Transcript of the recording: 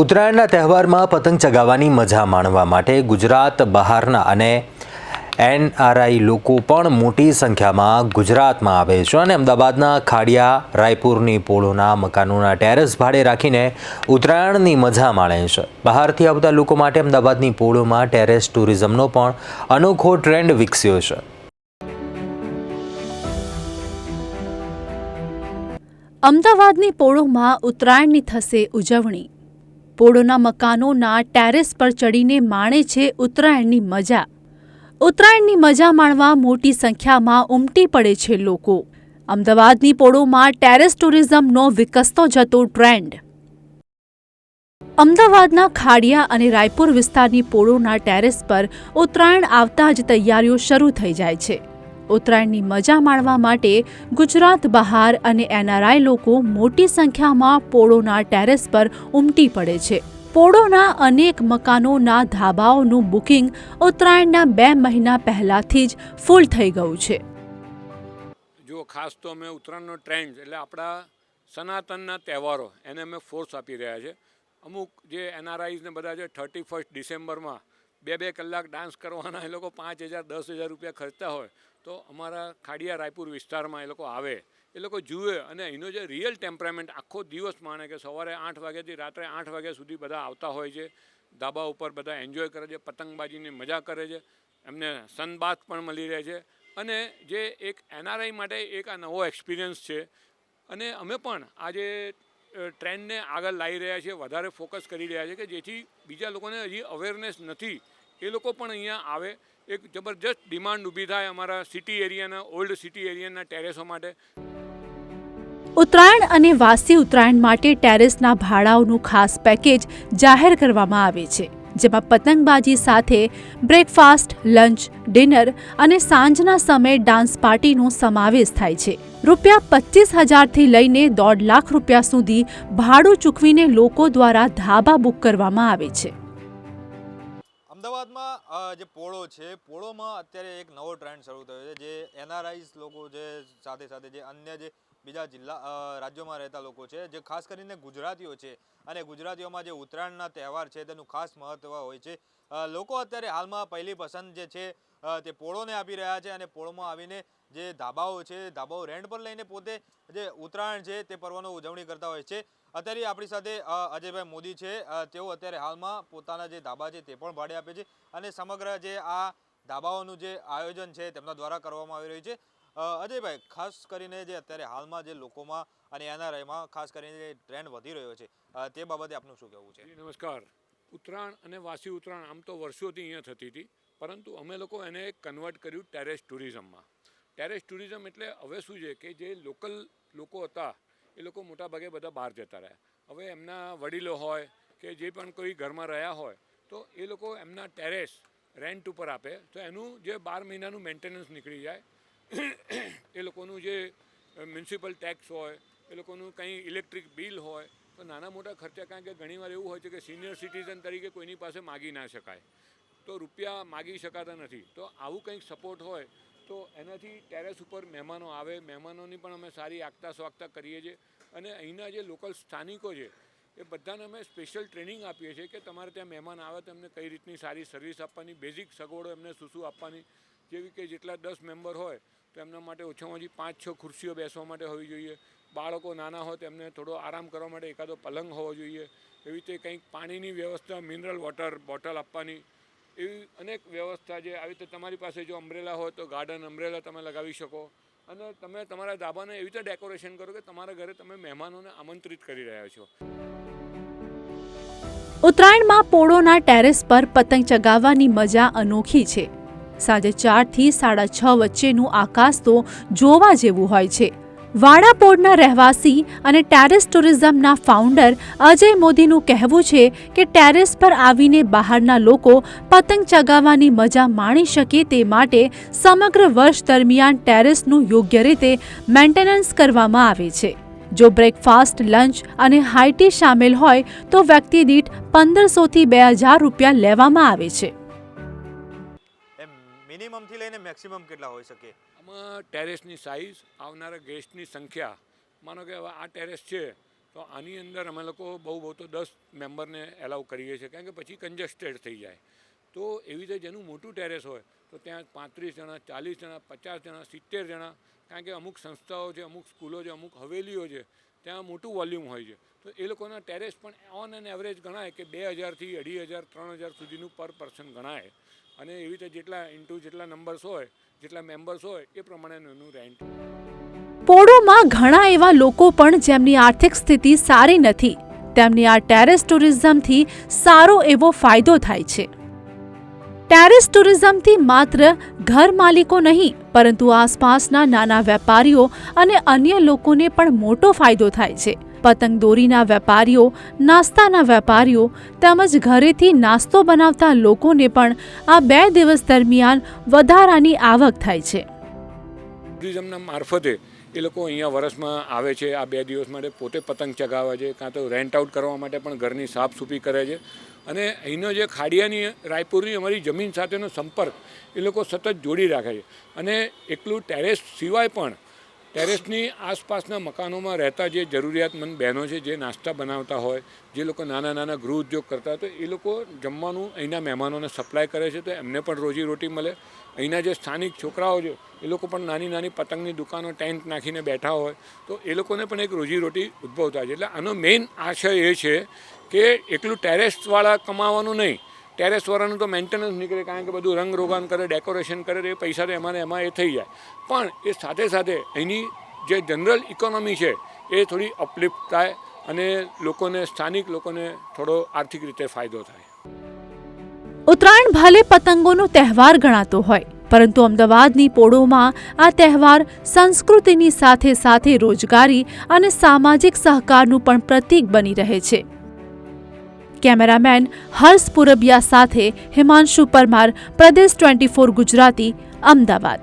ઉત્તરાયણના તહેવારમાં પતંગ ચગાવવાની મજા માણવા માટે ગુજરાત બહારના અને એનઆરઆઈ લોકો પણ મોટી સંખ્યામાં ગુજરાતમાં આવે છે અને અમદાવાદના ખાડિયા, રાયપુરની પોળોના મકાનોના ટેરેસ ભાડે રાખીને ઉત્તરાયણની મજા માણે છે. બહારથી આવતા લોકો માટે અમદાવાદની પોળોમાં ટેરેસ ટુરિઝમનો પણ અનોખો ટ્રેન્ડ વિકસ્યો છે. અમદાવાદની પોળોમાં ઉત્તરાયણની થશે ઉજવણી. પોળોના મકાનોના ટેરેસ પર ચડીને માણે છે ઉત્તરાયણની મજા. ઉત્તરાયણની મજા માણવા મોટી સંખ્યામાં ઉમટી પડે છે લોકો. અમદાવાદની પોળોમાં ટેરેસ ટુરિઝમનો વિકસતો જતો ટ્રેન્ડ. અમદાવાદના ખાડિયા અને રાયપુર વિસ્તારની પોળોના ટેરેસ પર ઉત્તરાયણ આવતા જ તૈયારીઓ શરૂ થઈ જાય છે. ઉત્તરાયણની મજા માણવા માટે ગુજરાત બહાર અને એનઆરઆઈ લોકો મોટી સંખ્યામાં પોળોના ટેરેસ પર ઉમટી પડે છે. પોળોના અનેક મકાનોના ધાબાઓનું બુકિંગ ઉત્તરાયણના બે મહિના પહેલાથી જ ફૂલ થઈ ગયું છે. જો ખાસ તો અમે ઉત્તરાયણનો ટ્રેન્ડ એટલે આપણા સનાતનના તહેવારો, એને અમે ફોર્સ આપી રહ્યા છે. અમુક જે એનઆરઆઈઝને બધા છે થર્ટી ફર્સ્ટ ડિસેમ્બરમાં બે બે કલાક ડાન્સ કરવાના, એ લોકો પાંચ હજાર, દસ હજાર રૂપિયા ખર્ચતા હોય, તો અમારા ખાડિયા રાયપુર વિસ્તારમાં એ લોકો આવે. એ લોકો જુએ અને એનો જે રિયલ ટેમ્પરામેન્ટ આખો દિવસ માણે કે સવારે આઠ વાગ્યાથી રાત્રે આઠ વાગ્યા સુધી બધા આવતા હોય છે, ધાબા ઉપર બધા એન્જોય કરે છે, પતંગબાજીની મજા કરે છે, એમને સનબાથ પણ મળી રહે છે અને જે એક એનઆરઆઈ માટે એક આ નવો એક્સપિરિયન્સ છે અને અમે પણ આજે ટ્રેન્ડને આગળ લાવી રહ્યા છે, વધારે ફોકસ કરી રહ્યા છે કે જેથી બીજા લોકોને હજી અવેરનેસ નથી. એ લોકો પણ અહીંયા આવે. એક જબરજસ્ત ડિમાન્ડ ઊભી થાય અમારા સિટી એરિયાના ઓલ્ડ સિટી એરિયાના ટેરેસો માટે. ઉત્તરાયણ અને વાસી ઉત્તરાયણ માટે ટેરેસના ભાડાઓનું ખાસ પેકેજ જાહેર કરવામાં આવે છે. જેમાં પતંગબાજી સાથે બ્રેકફાસ્ટ, લંચ, ડિનર અને સાંજના સમયે ડાન્સ પાર્ટીનો સમાવેશ થાય છે. રૂપિયા પચીસ હજારથી લઈને દોઢ લાખ રૂપિયા સુધી ભાડું ચૂકવીને લોકો દ્વારા ધાબા બુક કરવામાં આવે છે. અમદાવાદમાં જે પોળો છે, પોળોમાં અત્યારે એક નવો ટ્રેન્ડ શરૂ થયો છે, જે એનઆરઆઈસ લોકો જે સાથે સાથે જે અન્ય જે બીજા જિલ્લા રાજ્યોમાં રહેતા લોકો છે, જે ખાસ કરીને ગુજરાતીઓ છે. અને ગુજરાતીઓમાં જે ઉત્તરાયણના તહેવાર છે, તેનું ખાસ મહત્ત્વ હોય છે. લોકો અત્યારે હાલમાં પહેલી પસંદ જે છે તે પોળોને આપી રહ્યા છે અને પોળોમાં આવીને જે ધાબાઓ છે, ધાબાઓ રેન્ટ પર લઈને પોતે જે ઉત્તરાયણ છે, તે પર્વનો ઉજવણી કરતા હોય છે. અત્યારે આપણી સાથે અજયભાઈ મોદી છે. તેઓ અત્યારે હાલમાં પોતાના જે ધાબા છે, તે પણ ભાડે આપે છે. અને સમગ્ર જે આ ધાબાઓનું જે આયોજન છે, તેમના દ્વારા કરવામાં આવી રહ્યું છે. અજયભાઈ, ખાસ કરીને જે અત્યારે હાલમાં જે લોકોમાં અને એનઆરઆઈમાં ખાસ કરીને જે ટ્રેન્ડ વધી રહ્યો છે તે બાબતે આપનું શું કહેવું છે? નમસ્કાર. ઉત્તરાયણ અને વાસી ઉત્તરાયણ આમ તો વર્ષોથી અહીંયા થતી હતી, પરંતુ અમે લોકો એને કન્વર્ટ કર્યું ટેરેસ ટુરિઝમમાં ટેરેસ ટુરિઝમ એટલે હવે શું છે કે જે લોકલ લોકો હતા, એ લોકો મોટાભાગે બધા બહાર જતા રહ્યા. હવે એમના વડીલો હોય કે જે પણ કોઈ ઘરમાં રહ્યા હોય, તો એ લોકો એમના ટેરેસ રેન્ટ ઉપર આપે. તો એનું જે બાર મહિનાનું મેન્ટેનન્સ નીકળી જાય એ લોકોનું જે મ્યુનિસિપલ ટેક્સ હોય, એ લોકોનું કંઈ ઇલેક્ટ્રિક બિલ હોય, તો નાના મોટા ખર્ચા, કારણ કે ઘણીવાર એવું હોય છે કે સિનિયર સિટીઝન તરીકે કોઈની પાસે માગી ના શકાય. તો રૂપિયા માગી શકાતા નથી. તો આવું કંઈક સપોર્ટ હોય, તો એનાથી ટેરેસ ઉપર મહેમાનો આવે. મહેમાનોની પણ અમે સારી આગતા સ્વાગતા કરીએ છીએ. અને અહીંના જે લોકલ સ્થાનિકો છે એ બધાને અમે સ્પેશિયલ ટ્રેનિંગ આપીએ છીએ કે તમારે ત્યાં મહેમાન આવે તો એમને કઈ રીતની સારી સર્વિસ આપવાની બેઝિક સગવડો એમને શું શું આપવાની, જેવી કે જેટલા દસ મેમ્બર હોય, તો એમના માટે ઓછામાં ઓછી પાંચ છ ખુરશીઓ બેસવા માટે હોવી જોઈએ. બાળકો નાના હોય તો એમને થોડો આરામ કરવા માટે એકાદો પલંગ હોવો જોઈએ. એવી રીતે કંઈક પાણીની વ્યવસ્થા મિનરલ વોટર બોટલ આપવાની. એવી અનેક વ્યવસ્થા જે આવી રીતે તમારી પાસે જો અમ્બ્રેલા હોય, તો ગાર્ડન અમ્બ્રેલા તમે લગાવી શકો. અને તમે તમારા ધાબાને એવી રીતે ડેકોરેશન કરો કે તમારા ઘરે તમે મહેમાનોને આમંત્રિત કરી રહ્યા છો. ઉત્તરાયણમાં પોળોના ટેરેસ પર પતંગ ચગાવવાની મજા અનોખી છે. સાંજે ચારથી સાડા છ વચ્ચેનું આકાશ તો જોવા જેવું હોય છે. વાડાપોળના રહેવાસી અને ટેરેસ ટુરિઝમના ફાઉન્ડર અજય મોદીનું કહેવું છે કે ટેરેસ પર આવીને બહારના લોકો પતંગ ચગાવવાની મજા માણી શકે તે માટે સમગ્ર વર્ષ દરમિયાન ટેરેસનું યોગ્ય રીતે મેન્ટેનન્સ કરવામાં આવે છે. જો બ્રેકફાસ્ટ લંચ અને હાઈટી સામેલ હોય તો વ્યક્તિ દીઠ પંદરસોથી બે હજાર રૂપિયા લેવામાં આવે છે. એમ મિનિમમથી લઈને મેક્સિમમ કેટલા હોઈ શકે? આમાં ટેરેસની સાઇઝ આવનારા ગેસ્ટની સંખ્યા. માનો કે આ ટેરેસ છે તો તો આની અંદર અમે લોકો બહુ બહુ તો દસ મેમ્બરને એલાઉ કરીએ છીએ કારણ કે પછી કન્જસ્ટેડ થઈ જાય. તો એવી રીતે જેનું મોટું ટેરેસ હોય, તો ત્યાં પાંત્રીસ જણા, ચાલીસ જણા, પચાસ જણા, સિત્તેર જણા, કારણ કે અમુક સંસ્થાઓ છે, અમુક સ્કૂલો છે, અમુક હવેલીઓ છે, ત્યાં મોટું વોલ્યુમ હોય છે. તો એ લોકોના ટેરેસ પણ ઓન એન એવરેજ ગણાય કે બે હજારથી અઢી હજાર, ત્રણ હજાર સુધીનું પર પર્સન ગણાય. અને એવી રીતે જેટલા ઇન્ટુ જેટલા નંબર્સ હોય, જેટલા મેમ્બર્સ હોય, એ પ્રમાણે એનું રેન્ટ પોળોમાં ઘણા એવા લોકો પણ જેમની આર્થિક સ્થિતિ સારી નથી. તેમને આ ટેરેસ ટુરિઝમથી સારો એવો ફાયદો થાય છે. ટેરેસ ટુરિઝમથી માત્ર ઘર માલિકો નહીં, પરંતુ આસપાસના નાના વેપારીઓ અને અન્ય લોકોને પણ મોટો ફાયદો થાય છે. પતંગ દોરીના વેપારીઓ, નાસ્તાના વેપારીઓ તેમજ ઘરેથી નાસ્તો બનાવતા લોકોને પણ આ બે દિવસ દરમિયાન વધારાની આવક થાય છે. ટુરિઝમના મારફતે એ લોકો અહીંયા વરસમાં આવે છે, આ બે દિવસ માટે પોતે પતંગ ચગાવે છે, કાં તો રેન્ટ આઉટ કરવા માટે પણ ઘરની સાફસૂફી કરે છે. અને અહીંનો જે ખાડિયાની, રાયપુરની અમારી જમીન સાથેનો સંપર્ક, એ લોકો સતત જોડી રાખે છે. અને એકલું ટેરેસ સિવાય પણ ટેરેસની આસપાસના મકાનોમાં રહેતા જે જરૂરિયાતમંદ બહેનો છે, જે નાસ્તા બનાવતા હોય, જે લોકો નાના નાના ગૃહ ઉદ્યોગ કરતા હોય, તો એ લોકો જમવાનું અહીંના મહેમાનોને સપ્લાય કરે છે, તો એમને પણ રોજીરોટી મળે. અહીંના જે સ્થાનિક છોકરાઓ છે, એ લોકો પણ નાની નાની પતંગની દુકાનો, ટેન્ટ નાખીને બેઠા હોય, તો એ લોકોને પણ એક રોજીરોટી ઉદ્ભવતા છે. એટલે આનો મેઇન આશય એ છે કે એકલું ટેરેસવાળા કમાવાનું નહીં. ટેરેસવાળાનું તો મેન્ટેનન્સ નીકળે, કારણ કે બધું રંગ રોગાન કરે ડેકોરેશન કરે, એ પૈસા તો એમાં એમાં એ થઈ જાય. પણ એ સાથે સાથે એની જે જનરલ ઇકોનોમી છે, એ થોડી અપલિફ્ટ થાય અને લોકોને, સ્થાનિક લોકોને થોડો આર્થિક રીતે ફાયદો થાય. ઉત્તરાયણ ભલે પતંગોનો તહેવાર ગણાતો હોય, પરંતુ અમદાવાદની પોળોમાં આ તહેવાર સંસ્કૃતિની સાથે સાથે રોજગારી અને સામાજિક સહકારનું પણ પ્રતીક બની રહે છે. કેમેરામેન હર્ષ પુરબિયા સાથે હિમાંશુ પરમાર પ્રદેશ ટ્વેન્ટી ગુજરાતી અમદાવાદ.